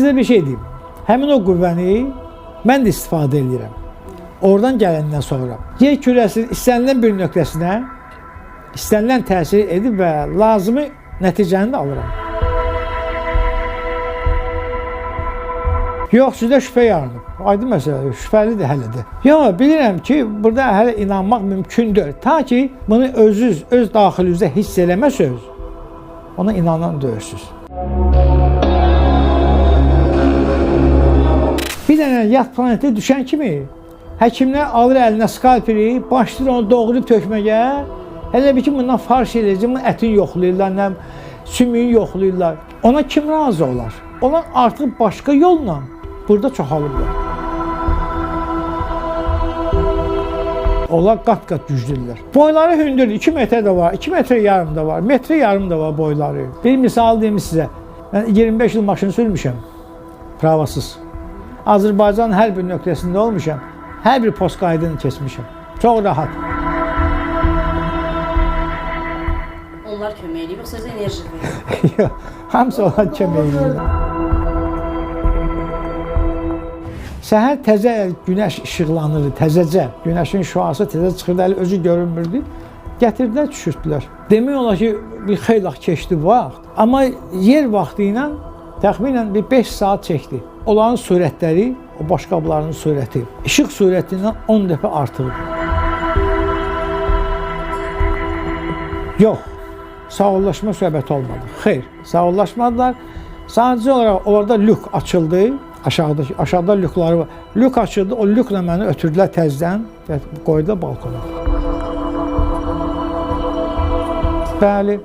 sizə bir şey deyim. Həmin o qüvvəni mən də istifadə edirəm. Oradan gələndən sonra yer kürəsinin istənilən bir nöqtəsinə istənilən təsir edib və lazımi nəticəni də alıram. Yox, sizdə şübhə yaranıb. Aydın məsələ, şübhəlidir hələ də. Yox, bilirəm ki, burada hələ inanmaq mümkün deyil. Ta ki, bunu özünüz, öz daxilinizdə hiss eləməsəz, ona inanan deyilsiniz. Bir dənə yad planetə düşən kimi həkimlər alır əlinə skalpeli, başlayır onu doğrayıb tökməyə. Hələ bir ki, bundan farş eləyəcək, bunun ətini yoxlayırlar, nə sümüyü yoxlayırlar. Ona kim razı olar? Onlar artıq başqa yolla burada çoxalıblar. Onlar qat-qat güclüdürlər. Boyları hündür, 2 metr də var, 2 metr yarım da var, metr yarım da var boyları. Bir misal deyim sizə. Mən 25 il maşın sürmüşəm. Pravasız. Azərbaycanın hər bir nöqtəsində olmuşam. Hər bir post qaydını keçmişəm. Çox rahat. Onlar kömək eləyib, yoxsa özü enerji verir? Yox, Hamısı ona kömək edir. Səhər təzə günəş işıqlanırdı, təzəcə. Günəşin şüası təzə çıxırdı, hələ özü görünmürdü. Gətirdilər, düşürtdülər. Demək olar ki, bir xeyli keçdi vaxt, amma yer vaxtı ilə təxminən bir 5 saat çəkdi. Onların sürətləri, o başqalarının sürəti işıq sürətindən 10 dəfə artırdı. Yox, sağollaşma söhbəti olmadı. Xeyr, sağollaşmadılar. Sadəcə olaraq orada lük açıldı. Aşağıdakı aşağıda lükləri var. Lük açıldı. O lüklə məni ötürdülər təzədən və qoydular balkona. Bəli.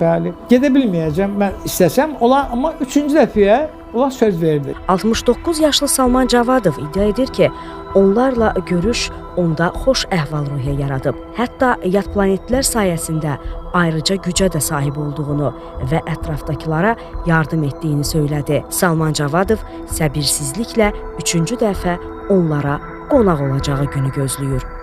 Bəli. Gedə bilməyəcəm mən istəsəm. Onlar amma 3-cü dəfəyə onlar söz verdi. 69 yaşlı Salman Cavadov iddia edir ki, onlarla görüş onda xoş əhval-ruhiyyə yaradıb. Hətta yad planetlər sayəsində ayrıca gücə də sahib olduğunu və ətrafdakılara yardım etdiyini söylədi. Salman Cavadov səbirsizliklə 3-cü dəfə onlara qonaq olacağı günü gözləyir.